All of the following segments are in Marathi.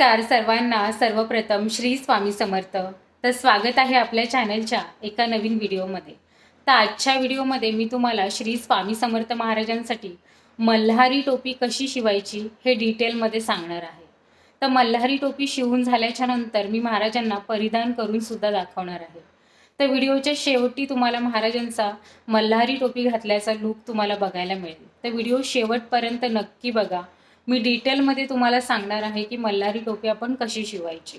नमस्कार सर्वांना. सर्वप्रथम श्री स्वामी समर्थ. तर स्वागत आहे आपल्या चॅनलच्या एका नवीन व्हिडिओमध्ये तर आजच्या व्हिडिओमध्ये मी तुम्हाला श्री स्वामी समर्थ महाराजांसाठी मल्हारी टोपी कशी शिवायची हे डिटेलमध्ये सांगणार आहे. तर मल्हारी टोपी शिवून झाल्याच्यानंतर मी महाराजांना परिधान करून सुद्धा दाखवणार आहे. तर व्हिडिओच्या शेवटी तुम्हाला महाराजांचा मल्हारी टोपी घातल्याचा लूक तुम्हाला बघायला मिळेल. तर व्हिडिओ शेवटपर्यंत नक्की बघा. मी डिटेलमध्ये तुम्हाला सांगणार आहे की मल्हारी टोपी आपण कशी शिवायची.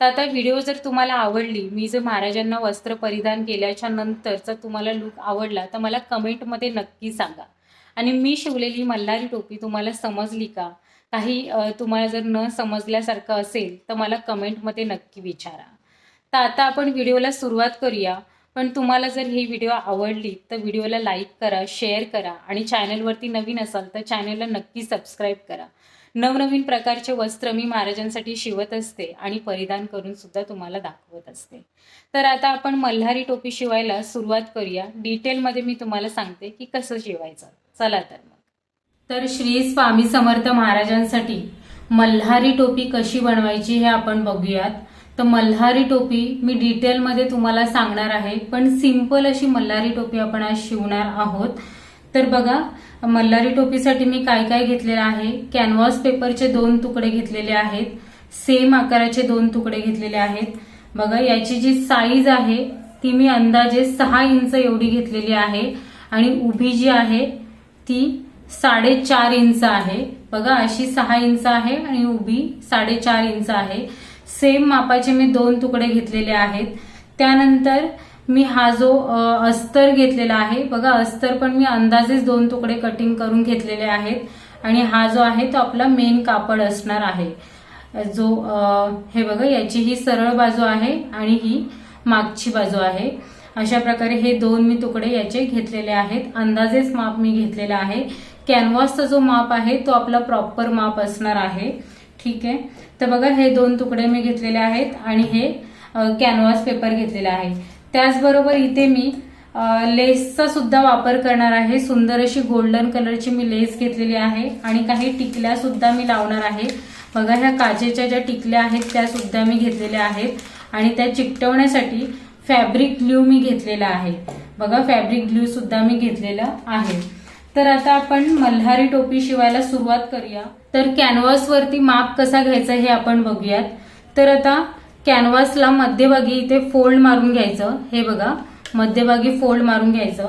तर आता व्हिडिओ जर तुम्हाला आवडली मी जर महाराजांना वस्त्र परिधान केल्याच्या नंतरचा तुम्हाला लुक आवडला तर मला कमेंटमध्ये नक्की सांगा. आणि मी शिवलेली मल्हारी टोपी तुम्हाला समजली का? काही तुम्हाला जर न समजल्यासारखं असेल तर मला कमेंटमध्ये नक्की विचारा. तर आता आपण व्हिडिओला सुरुवात करूया. पण तुम्हाला जर ही व्हिडिओ आवडली तर व्हिडिओला लाईक करा शेअर करा आणि चॅनलवरती नवीन असाल तर चॅनलला नक्की सबस्क्राईब करा. नवनवीन प्रकारचे वस्त्र मी महाराजांसाठी शिवत असते आणि परिधान करून सुद्धा तुम्हाला दाखवत असते. तर आता आपण मल्हारी टोपी शिवायला सुरुवात करूया. डिटेलमध्ये मी तुम्हाला सांगते की कसं शिवायचं. चला तर मग. तर श्री स्वामी समर्थ महाराजांसाठी मल्हारी टोपी कशी बनवायची हे आपण बघूयात. तर मल्हारी टोपी मी डिटेलमध्ये तुम्हाला सांगणार आहे पण सिंपल अशी मल्हारी टोपी आपण आज शिवणार आहोत. तर बघा मल्हारी टोपीसाठी मी काय काय घेतलेलं आहे? कॅनव्हास पेपरचे दोन तुकडे घेतलेले आहेत. सेम आकाराचे दोन तुकडे घेतलेले आहेत. बघा याची जी साईज आहे ती मी अंदाजे सहा इंच एवढी घेतलेली आहे. आणि उभी जी आहे ती साडेचार इंच आहे. बघा अशी सहा इंच आहे आणि उभी साडेचार इंच आहे. सेम मापाचे मी दोन तुकडे घेतलेले आहेत. त्यानंतर मी हा जो अस्तर घेतलेला आहे बघा अस्तर पण मी अंदाजेच दोन तुकडे कटिंग करून घेतलेले आहेत. आणि हा जो आहे तो आपला मेन कापड असणार आहे. जो हे बघा याची ही सरळ बाजू आहे आणि ही मागची बाजू आहे. अशा प्रकारे हे दोन मी तुकडे याचे घेतलेले आहेत. अंदाजेच माप मी घेतलेला आहे. कॅनव्हासचा जो माप आहे तो आपला प्रॉपर माप असणार आहे. ठीक आहे? तर बघा हे दोन तुकडे मी घेतलेले आहेत आणि हे कॅनव्हास पेपर घेतलेला आहे. त्याचबरोबर इथे मी लेसचा सुद्धा वापर करणार आहे. सुंदर अशी गोल्डन कलरची मी लेस घेतलेली आहे आणि काही टिकल्या सुद्धा मी लावणार आहे. बघा ह्या काचेच्या ज्या टिकल्या आहेत त्या सुद्धा मी घेतलेल्या आहेत आणि त्या चिकटवण्यासाठी फॅब्रिक ग्ल्यू मी घेतलेला आहे. बघा फॅब्रिक ग्ल्यू सुद्धा मी घेतलेला आहे. तर आता आपण मल्हारी टोपी शिवायला सुरुवात करूया. तर कॅनव्हासवरती माप कसा घ्यायचा हे आपण बघूयात. तर आता कॅनव्हासला मध्यभागी इथे फोल्ड मारून घ्यायचं. हे बघा मध्यभागी फोल्ड मारून घ्यायचं.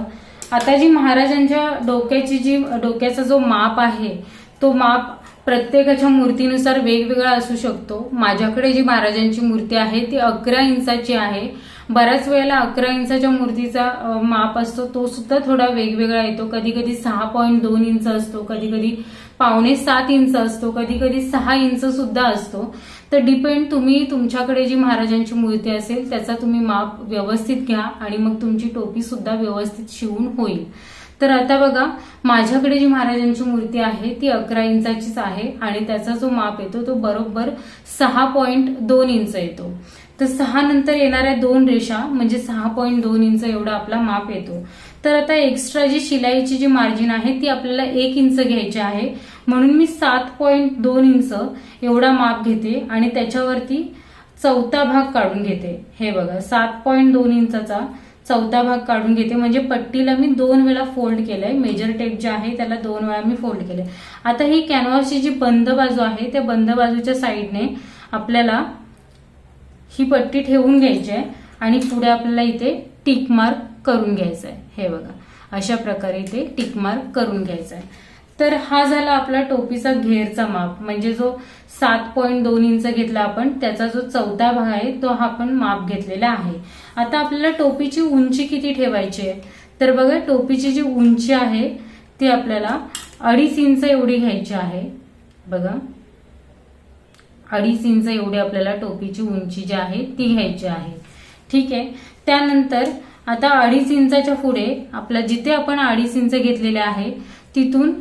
आता जी महाराजांच्या डोक्याची जी डोक्याचा जो माप आहे तो माप प्रत्येकाच्या मूर्तीनुसार वेगवेगळा असू शकतो. माझ्याकडे जी महाराजांची मूर्ती आहे ती अकरा इंचाची आहे. बऱ्याच वेळेला अकरा इंचाच्या मूर्तीचा माप असतो तो सुद्धा थोडा वेगवेगळा येतो. कधी कधी सहा पॉईंट दोन इंच असतो कधी कधी पावणे सात इंच असतो कधी कधी सहा इंच सुद्धा असतो. तर डिपेंड तुम्ही तुमच्याकडे जी महाराजांची मूर्ती असेल त्याचा तुम्ही माप व्यवस्थित घ्या आणि मग तुमची टोपी सुद्धा व्यवस्थित शिवून होईल. तर आता बघा माझ्याकडे जी महाराजांची मूर्ती आहे ती अकरा इंचाचीच आहे आणि त्याचा जो माप येतो तो बरोबर सहा पॉईंट दोन इंच येतो. तर सहा नंतर येणाऱ्या दोन रेषा म्हणजे सहा पॉईंट दोन इंच एवढा आपला माप येतो. तर आता एक्स्ट्रा जी शिलाईची जी मार्जिन आहे ती आपल्याला एक इंच घ्यायची आहे. म्हणून मी सात पॉईंट दोन इंच एवढा माप घेते आणि त्याच्यावरती चौथा भाग काढून घेते. हे बघा सात पॉईंट दोन इंचाचा चौथा भाग काढून घेते. म्हणजे पट्टीला मी दोन वेळा फोल्ड केलंय. मेजर टेप जे आहे त्याला दोन वेळा मी फोल्ड केलंय. आता ही कॅनव्हासची जी बंद बाजू आहे त्या बंद बाजूच्या साईडने आपल्याला ही पट्टी ठेवून घ्यायची आहे आणि पुढे आपल्याला इथे टिक मार्क करून घ्यायचा आहे. हे बघा अशा प्रकारे इथे टिक मार्क करून घ्यायचा आहे. तर हा झाला आपला टोपीचा घेरचा माप. म्हणजे जो सात पॉईंट दोन इंच घेतला आपण त्याचा जो चौथा भाग आहे तो हा आपण माप घेतलेला आहे. आता आपल्याला टोपीची उंची किती ठेवायची आहे? तर बघा टोपीची जी उंची आहे ती आपल्याला अडीच इंच एवढी घ्यायची आहे. बघा अडीच इंच एवढी आपल्याला टोपीची उंची जी आहे ती घ्यायची आहे. ठीक आहे? त्यानंतर आता अडीच इंचाच्या पुढे आपला जिथे आपण अडीच इंच घेतलेले आहे तिथून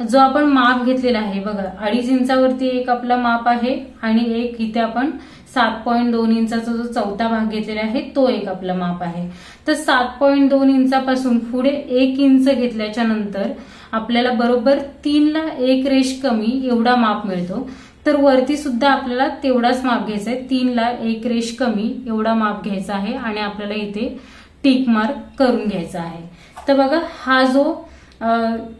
जो आपण माप घेतलेला आहे बघा अडीच इंचावरती एक आपला माप आहे आणि एक इथे आपण सात पॉईंट दोन इंचाचा जो चौथा भाग घेतलेला आहे तो एक आपला माप आहे. तर सात पॉईंट दोन इंचापासून पुढे एक इंच घेतल्याच्या नंतर आपल्याला बरोबर तीनला एक रेश कमी एवढा माप मिळतो. तर वरती सुद्धा आपल्याला तेवढाच माप घ्यायचा आहे. तीनला एक रेश कमी एवढा माप घ्यायचा आहे आणि आपल्याला इथे टिक मार्क करून घ्यायचा आहे. तर बघा हा जो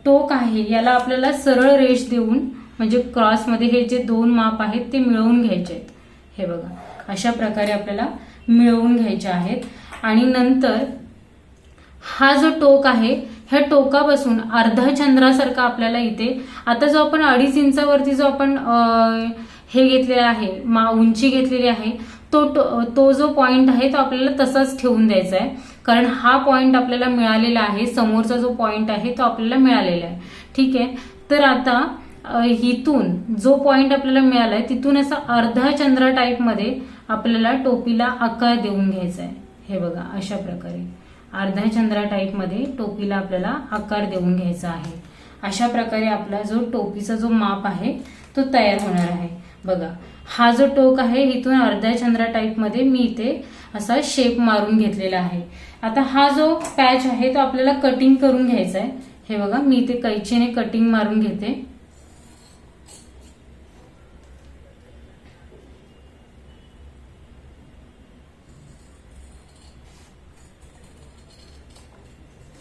टोक आहे याला आपल्याला सरळ रेष देऊन म्हणजे क्रॉसमध्ये हे जे दोन माप आहेत ते मिळवून घ्यायचे आहेत. हे बघा अशा प्रकारे आपल्याला मिळवून घ्यायचे आहेत. आणि नंतर हा जो टोक आहे ह्या टोकापासून अर्धा चंद्रासारखा आपल्याला इथे आता जो आपण अडीच इंचावरती जो आपण हे घेतलेला आहे मा उंची घेतलेली आहे तो तो- तो जो पॉइंट आहे तो आपल्याला तसाच ठेवून द्यायचा आहे. कारण हा पॉइंट आपल्याला मिळालेला आहे समोरचा जो पॉइंट आहे तो आपल्याला मिळालेला आहे. ठीक आहे? तर आता इथून जो पॉइंट आपल्याला मिळालाय तिथून असा अर्धा चंद्र टाईपमध्ये आपल्याला टोपीला आकार देऊन घ्यायचा आहे. हे बघा अशा प्रकारे. अर्ध्या चंद्रा टाईपमध्ये टोपीला आपल्याला आकार देऊन घ्यायचा आहे. अशा प्रकारे आपला जो टोपीचा जो माप आहे तो तयार होणार आहे. बघा हा जो टोक आहे इथून अर्ध्या चंद्रा टाईपमध्ये मी इथे असा शेप मारून घेतलेला आहे. आता हा जो पॅच आहे तो आपल्याला कटिंग करून घ्यायचा आहे. हे बघा मी इथे कैचीने कटिंग मारून घेते.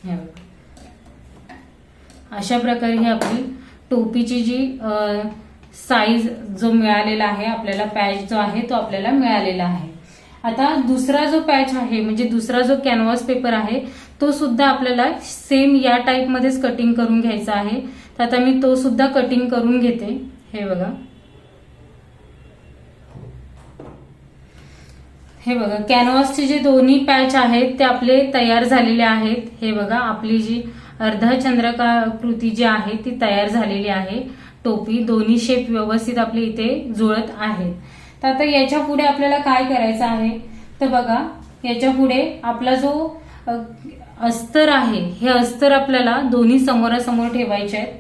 हे अशा प्रकारे ही आपली टोपीची जी साईज जो मिळालेला आहे आपल्याला पॅच जो आहे तो आपल्याला मिळालेला आहे. आता दुसरा जो पॅच आहे म्हणजे दुसरा जो कॅनव्हास पेपर आहे तो सुद्धा आपल्याला सेम या टाईपमध्येच कटिंग करून घ्यायचा आहे. तर आता मी तो सुद्धा कटिंग करून घेते. हे बघा. हे बघा कॅनव्हासचे जे दोन्ही पॅच आहेत ते आपले तयार झालेले आहेत. हे बघा आपली जी अर्धा चंद्रका कृती जी आहे ती तयार झालेली आहे. टोपी दोन्ही शेप व्यवस्थित आपले इथे जुळत आहेत. तर आता याच्यापुढे आपल्याला काय करायचं आहे? तर बघा याच्यापुढे आपला जो अस्तर आहे हे अस्तर आपल्याला दोन्ही समोरासमोर ठेवायचे आहेत.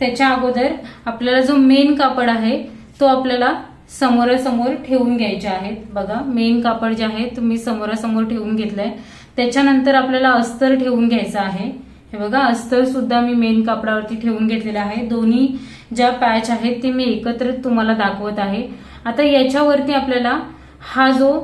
त्याच्या अगोदर आपल्याला जो मेन कापड आहे तो आपल्याला समोरासमोर ठेवून घ्यायचे आहेत. बघा मेन कापड जे आहे तुम्ही समोरासमोर ठेवून घेतलंय. त्याच्यानंतर आपल्याला अस्तर ठेवून घ्यायचं आहे. हे बघा अस्तर सुद्धा मी मेन कापडावरती ठेवून घेतलेलं आहे. दोन्ही ज्या पॅच आहेत ते मी एकत्र तुम्हाला दाखवत आहे. आता याच्यावरती आपल्याला हा जो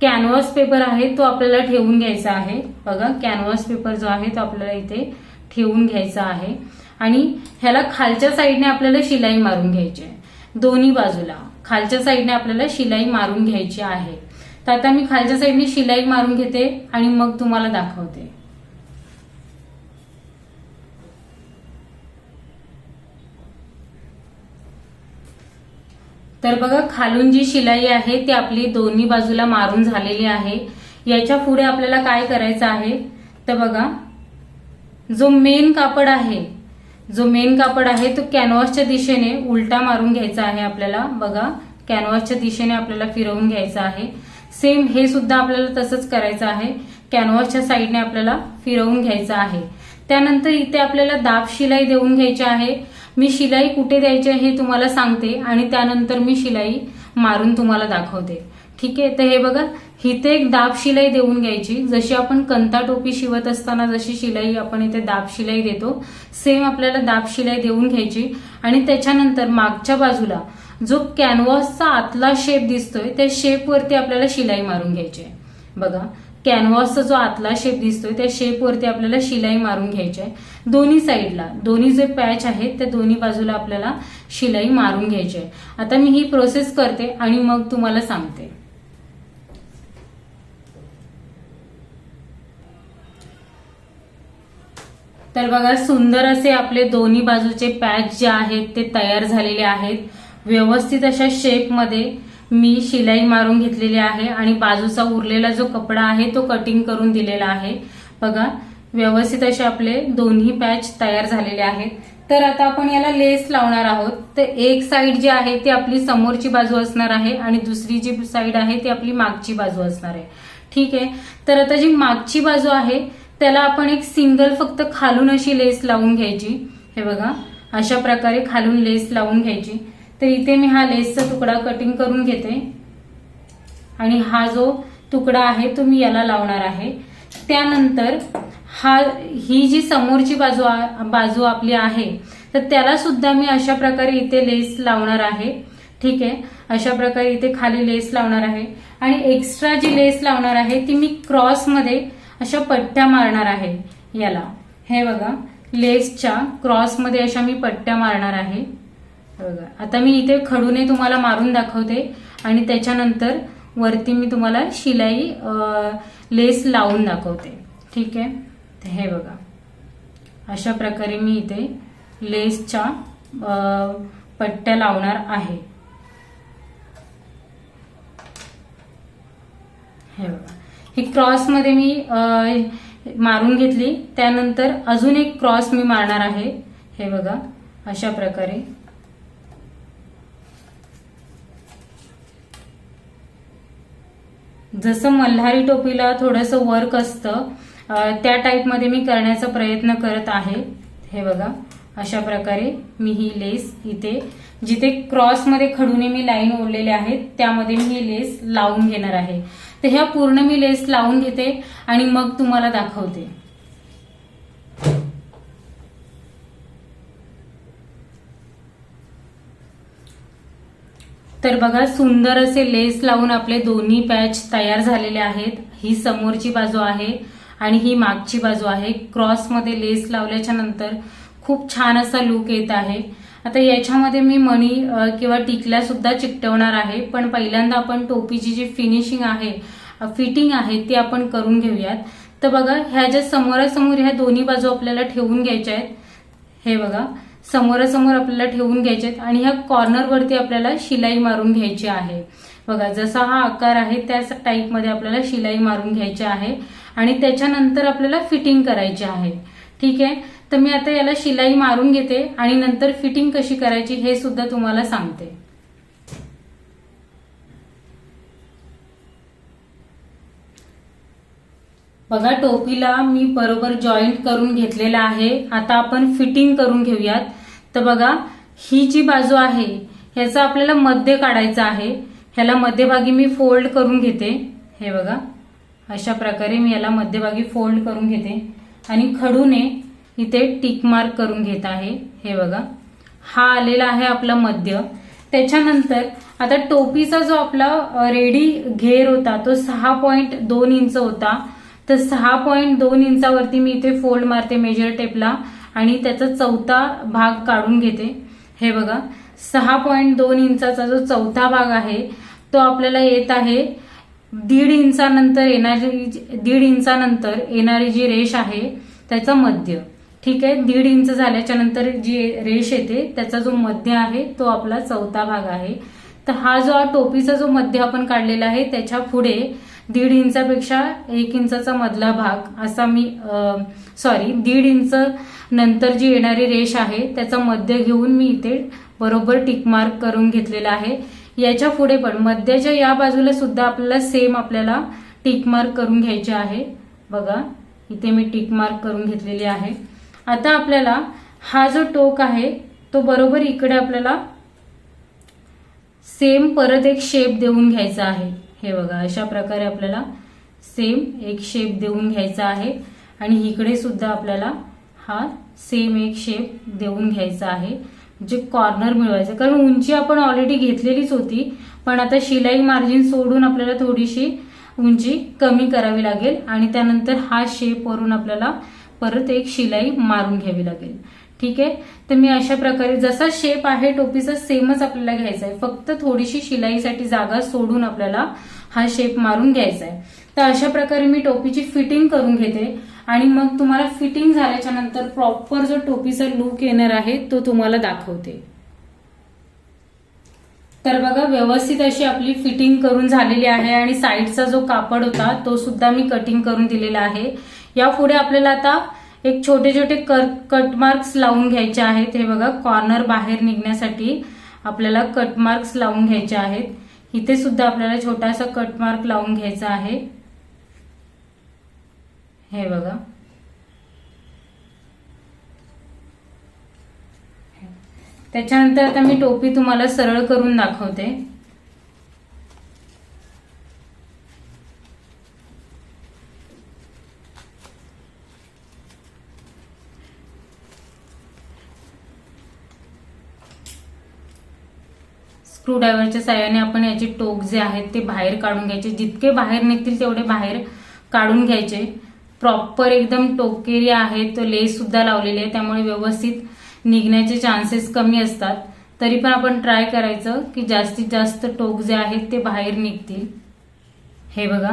कॅनव्हास पेपर आहे तो आपल्याला ठेवून घ्यायचा आहे. बघा कॅनव्हास पेपर जो आहे तो आपल्याला इथे ठेवून घ्यायचा आहे. आणि ह्याला खालच्या साईडने आपल्याला शिलाई मारून घ्यायची आहे. दोन्ही बाजूला. खालच्या साईडने आपल्याला शिलाई मारून घ्यायची आहे. तर आता मी खालच्या साईडने शिलाई मारून घेते आणि मग तुम्हाला दाखवते. तर बघा खालून जी शिलाई आहे ती आपली दोन्ही बाजूला मारून झालेली आहे. याच्यापुढे आपल्याला काय करायचं आहे? तर बघा जो मेन कापड आहे जो मेन कापड आहे तो कॅनव्हासच्या दिशेने उलटा मारून घ्यायचा आहे आपल्याला. बघा कॅनव्हासच्या दिशेने आपल्याला फिरवून घ्यायचं आहे. सेम हे सुद्धा आपल्याला तसंच करायचं आहे. कॅनव्हासच्या साईडने आपल्याला फिरवून घ्यायचं आहे. त्यानंतर इथे आपल्याला दाब शिलाई देऊन घ्यायची आहे. मी शिलाई कुठे द्यायची आहे हे तुम्हाला सांगते आणि त्यानंतर मी शिलाई मारून तुम्हाला दाखवते. ठीक आहे? तर हे बघा इथे एक दाब शिलाई देऊन घ्यायची. जशी आपण कंता टोपी शिवत असताना जशी शिलाई आपण इथे दाब शिलाई देतो सेम आपल्याला दाब शिलाई देऊन घ्यायची. आणि त्याच्यानंतर मागच्या बाजूला जो कॅनव्हासचा आतला शेप दिसतोय त्या शेपवरती आपल्याला शिलाई मारून घ्यायची आहे. बघा कॅनव्हासचा जो आतला शेप दिसतोय त्या शेपवरती आपल्याला शिलाई मारून घ्यायची आहे. दोन्ही साईडला दोन्ही जे पॅच आहेत त्या दोन्ही बाजूला आपल्याला शिलाई मारून घ्यायची आहे. आता मी ही प्रोसेस करते आणि मग तुम्हाला सांगते. तर बघा सुंदर असे आपले दोन्ही बाजूचे पॅच जे आहेत ते तयार झालेले आहेत. व्यवस्थित अशा शेपमध्ये मी शिलाई मारून घेतलेली आहे आणि बाजूचा उरलेला जो कपडा आहे तो कटिंग करून दिलेला आहे. बघा व्यवस्थित असे आपले दोन्ही पॅच तयार झालेले आहेत. तर आता आपण याला लेस लावणार आहोत. तर एक साईड जी आहे ती आपली समोरची बाजू असणार आहे आणि दुसरी जी साईड आहे ती आपली मागची बाजू असणार आहे. ठीक आहे? तर आता जी मागची बाजू आहे त्याला आपण एक सिंगल फक्त खालून अशी लेस लावून घ्यायची. हे बघा अशा प्रकारे खालून लेस लावून घ्यायची. तर इथे मी हा लेसचा तुकडा कटिंग करून घेते. आणि हा जो तुकडा आहे तो मी याला लावणार आहे. त्यानंतर हा ही जी समोरची बाजू आ- बाजू आपली आहे तर त्याला सुद्धा मी अशा प्रकारे इथे लेस लावणार आहे. ठीक आहे? अशा प्रकारे इथे खाली लेस लावणार आहे. आणि एक्स्ट्रा जी लेस लावणार आहे ती मी क्रॉसमध्ये अशा पट्ट्या मारणार आहे याला. हे बघा लेसच्या क्रॉसमध्ये अशा मी पट्ट्या मारणार आहे. बघा आता मी इथे खडूने तुम्हाला मारून दाखवते आणि त्याच्यानंतर वरती मी तुम्हाला शिलाई लेस लावून दाखवते. ठीक आहे? तर हे बघा अशा प्रकारे मी इथे लेसच्या पट्ट्या लावणार आहे. हे बघा. ही क्रॉसमध्ये मी मारून घेतली. त्यानंतर अजून एक क्रॉस मी मारणार आहे. हे बघा अशा प्रकारे. जसं मल्हारी टोपीला थोडंसं वर्क असतं त्या त्या टाईपमध्ये मी करण्याचा प्रयत्न करत आहे. हे बघा अशा प्रकारे मी ही लेस इथे जिथे क्रॉसमध्ये खडूने मी लाईन ओढलेले आहेत त्यामध्ये मी ही लेस लावून घेणार आहे. तर ह्या पूर्ण मी लेस लावून घेते आणि मग तुम्हाला दाखवते. तर बघा सुंदर असे लेस लावून आपले दोन्ही पॅच तयार झालेले आहेत. ही समोरची बाजू आहे आणि ही मागची बाजू आहे. क्रॉसमध्ये लेस लावल्याच्या नंतर खूप छान असा लुक येत आहे. आता याच्यामध्ये मी मणी किंवा टिकल्या सुद्धा चिकटवणार आहे. पण पहिल्यांदा आपण टोपीची जी फिनिशिंग आहे फिटिंग आहे ती आपण करून घेऊयात. तर बघा ह्या ज्या समोरासमोर ह्या दोन्ही बाजू आपल्याला ठेवून घ्यायच्या आहेत हे बघा. समोरासमोर आपल्याला ठेवून घ्यायचे आहेत आणि ह्या कॉर्नरवरती आपल्याला शिलाई मारून घ्यायची आहे. बघा जसा हा आकार आहे त्याच टाईपमध्ये आपल्याला शिलाई मारून घ्यायची आहे. आणि त्याच्यानंतर आपल्याला फिटिंग करायची आहे. ठीक आहे? तर मी आता याला शिलाई मारून घेते आणि नंतर फिटिंग कशी करायची हे सुद्धा तुम्हाला सांगते. बघा टोपीला मी बरोबर जॉईंट करून घेतलेला आहे. आता आपण फिटिंग करून घेऊयात. तर बघा ही जी बाजू आहे ह्याचा आपल्याला मध्य काढायचा आहे. ह्याला मध्यभागी मी फोल्ड करून घेते. हे बघा अशा प्रकारे मी याला मध्यभागी फोल्ड करून घेते. आणि खडूने इथे टिक मार्क करून घेत आहे. हे बघा. हा आलेला आहे आपला मध्य. त्याच्यानंतर आता टोपीचा जो आपला रेडी घेर होता तो सहा पॉईंट दोन इंच होता. तर सहा पॉईंट दोन इंचावरती मी इथे फोल्ड मारते मेजर टेपला आणि त्याचा चौथा भाग काढून घेते. हे बघा. सहा पॉईंट दोन इंचाचा जो चौथा भाग आहे तो आपल्याला येत आहे. दीड इंचानंतर येणारी दीड इंचानंतर येणारी जी रेष आहे त्याचं मध्य. ठीक आहे? दीड इंच झाल्याच्यानंतर जी रेष येते त्याचा जो मध्य आहे तो आपला चौथा भाग आहे. तर हा जो टोपीचा जो मध्य आपण काढलेला आहे त्याच्या पुढे दीड इंचापेक्षा एक इंचाचा मधला भाग असा मी सॉरी दीड इंच नंतर जी येणारी रेष आहे त्याचा मध्य घेऊन मी इथे बरोबर टिकमार्क करून घेतलेला आहे. याच्यापुढे पण मध्याच्या या बाजूला सुद्धा आपल्याला सेम आपल्याला टिकमार्क करून घ्यायचे आहे. बघा इथे मी टिकमार्क करून घेतलेली आहे. आता आपल्याला हा जो टोक आहे तो बरोबर इकडे आपल्याला सेम परत एक शेप देऊन घ्यायचा आहे. हे बघा अशा प्रकारे आपल्याला सेम एक शेप देऊन घ्यायचा आहे. आणि इकडे सुद्धा आपल्याला हा सेम एक शेप देऊन घ्यायचा आहे. जे कॉर्नर मिळवायचं. कारण उंची आपण ऑलरेडी घेतलेलीच होती. पण आता शिलाई मार्जिन सोडून आपल्याला थोडीशी उंची कमी करावी लागेल. आणि त्यानंतर हा शेप वरून आपल्याला परत एक शिलाई मारून घ्यावी लागेल. ठीक आहे? तर मी अशा प्रकारे जसा शेप आहे टोपीचा सेमच आपल्याला घ्यायचा आहे. फक्त थोडीशी शिलाईसाठी जागा सोडून आपल्याला हा शेप मारून घ्यायचा आहे. तर अशा प्रकारे मी टोपीची फिटिंग करून घेते. आणि मग तुम्हाला फिटिंग झाल्याच्यानंतर प्रॉपर जो टोपीचा लुक येणार आहे तो तुम्हाला दाखवते. तर बघा व्यवस्थित अशी आपली फिटिंग करून झालेली आहे आणि साईडचा जो कापड होता तो सुद्धा मी कटिंग करून दिलेला आहे. यापुढे आपल्याला आता एक छोटे छोटे कट मार्क्स लावून घ्यायचे आहेत. हे बघा कॉर्नर बाहेर निघण्यासाठी आपल्याला कट मार्क्स लावून घ्यायचे आहेत. इथे सुद्धा आपल्याला छोटासा कट मार्क लावून घ्यायचा आहे. हे बघा. त्याच्यानंतर आता मी टोपी तुम्हाला सरळ करून दाखवते. स्क्रूड्रायव्हरच्या साह्याने आपण याचे टोक जे आहेत ते बाहेर काढून घ्यायचे. जितके बाहेर निघतील तेवढे बाहेर काढून घ्यायचे. प्रॉपर एकदम टोकेरी आहे तो लेस सुद्धा लावलेली आहे त्यामुळे व्यवस्थित निघण्याचे चान्सेस कमी असतात. तरी पण आपण ट्राय करायचं की जास्तीत जास्त टोक जे आहेत ते बाहेर निघतील. हे बघा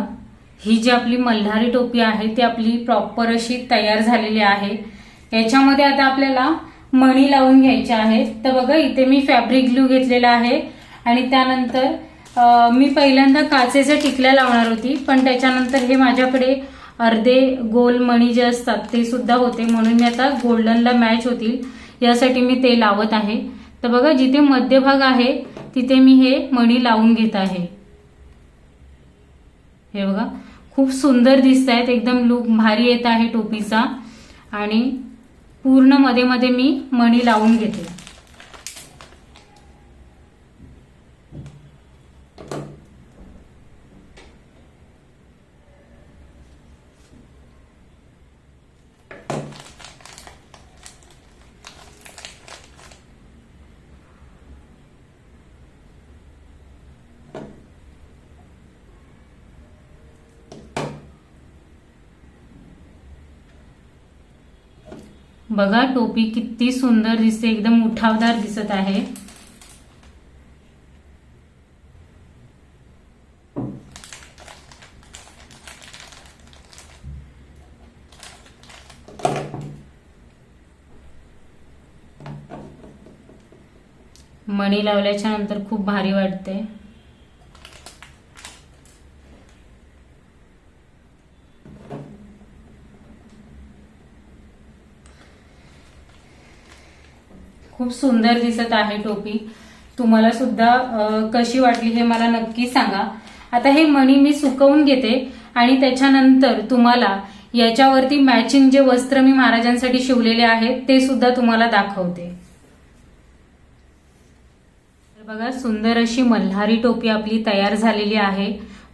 ही जी आपली मल्हारी टोपी आहे ती आपली प्रॉपर अशी तयार झालेली आहे. याच्यामध्ये आता आपल्याला मणी लावून घ्यायचे आहेत. तर बघा इथे मी फॅब्रिक ग्लू घेतलेला आहे. आणि त्यानंतर मी पहिल्यांदा काचेच्या टिकल्या लावणार होती पण त्याच्यानंतर हे माझ्याकडे अर्धे गोल मणी जे असतात ते सुद्धा होते. म्हणून मी आता गोल्डनला मॅच होतील. यासाठी मी ते लावत आहे. तर बघा जिथे मध्यभाग आहे तिथे मी हे मणी लावून घेत आहे. हे बघा खूप सुंदर दिसत आहेत एकदम लुक भारी येत आहे टोपीचा. आणि पूर्णमध्ये मध्ये मी मणी लावून घेते. बघा टोपी किती सुंदर दिसते एकदम उठावदार दिसत आहे. मणी लावल्याच्या नंतर खूप भारी वाटते. खूप सुंदर दिसत आहे टोपी. तुम्हाला सुद्धा कशी वाटली हे मला नक्की सांगा. आता हे मणी मी सुकवून घेते आणि त्याच्यानंतर तुम्हाला याच्यावरती मॅचिंग जे वस्त्र मी महाराजांसाठी शिवलेले आहेत ते सुद्धा तुम्हाला दाखवते. बघा सुंदर अशी मल्हारी टोपी आपली तयार झालेली आहे.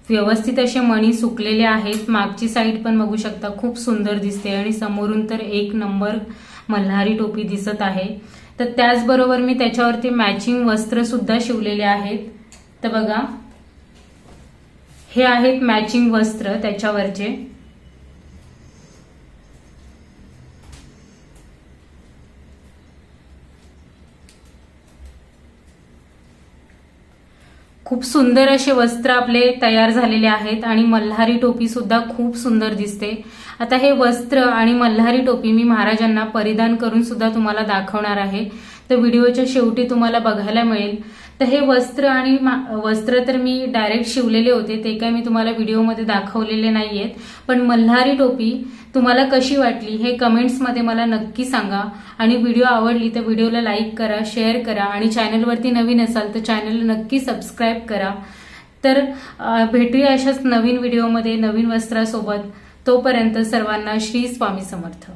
व्यवस्थित असे मणी सुकलेले आहेत. मागची साईड पण बघू शकता खूप सुंदर दिसते आणि समोरून तर एक नंबर मल्हारी टोपी दिसत आहे. तर त्याचबरोबर मी त्याच्यावरती मॅचिंग वस्त्र सुद्धा शिवलेले आहेत. तर बघा हे आहेत मॅचिंग वस्त्र त्याच्यावरचे. खूप सुंदर असे वस्त्र आपले तयार झालेले आहेत आणि मल्हारी टोपी सुद्धा खूप सुंदर दिसते. आता हे वस्त्र आणि मल्हारी टोपी मी महाराजांना परिधान करून सुद्धा तुम्हाला दाखवणार आहे. तर व्हिडिओच्या शेवटी तुम्हाला बघायला मिळेल. तर हे वस्त्र आणि मा- वस्त्र तर मी डायरेक्ट शिवलेले होते. ते काय मी तुम्हाला व्हिडिओमध्ये दाखवलेले नाही आहेत पण मल्हारी टोपी तुम्हाला कशी वाटली हे कमेंट्समध्ये मला नक्की सांगा. आणि व्हिडिओ आवडली तर व्हिडिओला लाईक करा शेअर करा. आणि चॅनलवरती नवीन असाल तर चॅनलला नक्की सबस्क्राईब करा. तर भेटूया अशाच नवीन व्हिडिओमध्ये नवीन वस्त्रासोबत. तोपर्यंत सर्वांना श्री स्वामी समर्थ.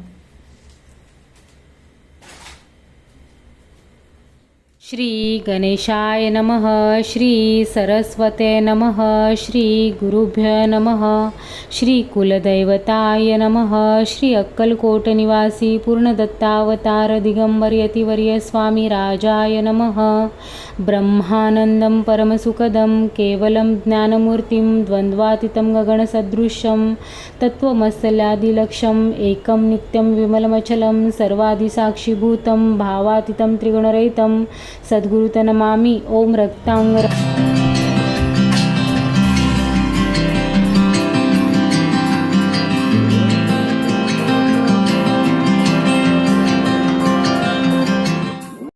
श्री गणेशाय नमः श्री सरस्वते नमः श्री गुरुभ्य नमः श्री कुलदैवताय नमः श्री अक्कलकोट निवासी पूर्णदत्तावतार दिगंबर यतिवर्य स्वामी राजाय नमः ब्रह्मानन्दं परमसुखदं केवलं ज्ञानमूर्तिं द्वन्द्वातीतं गगणसदृशं तत्त्वमस्तल्यादिलक्ष्यम् एकं नित्यं विमलमचलं सर्वादिसाक्षीभूतं भावातीतं त्रिगुणरहितं सद्गुरुतनमामि ॐ रक्ताङ्ग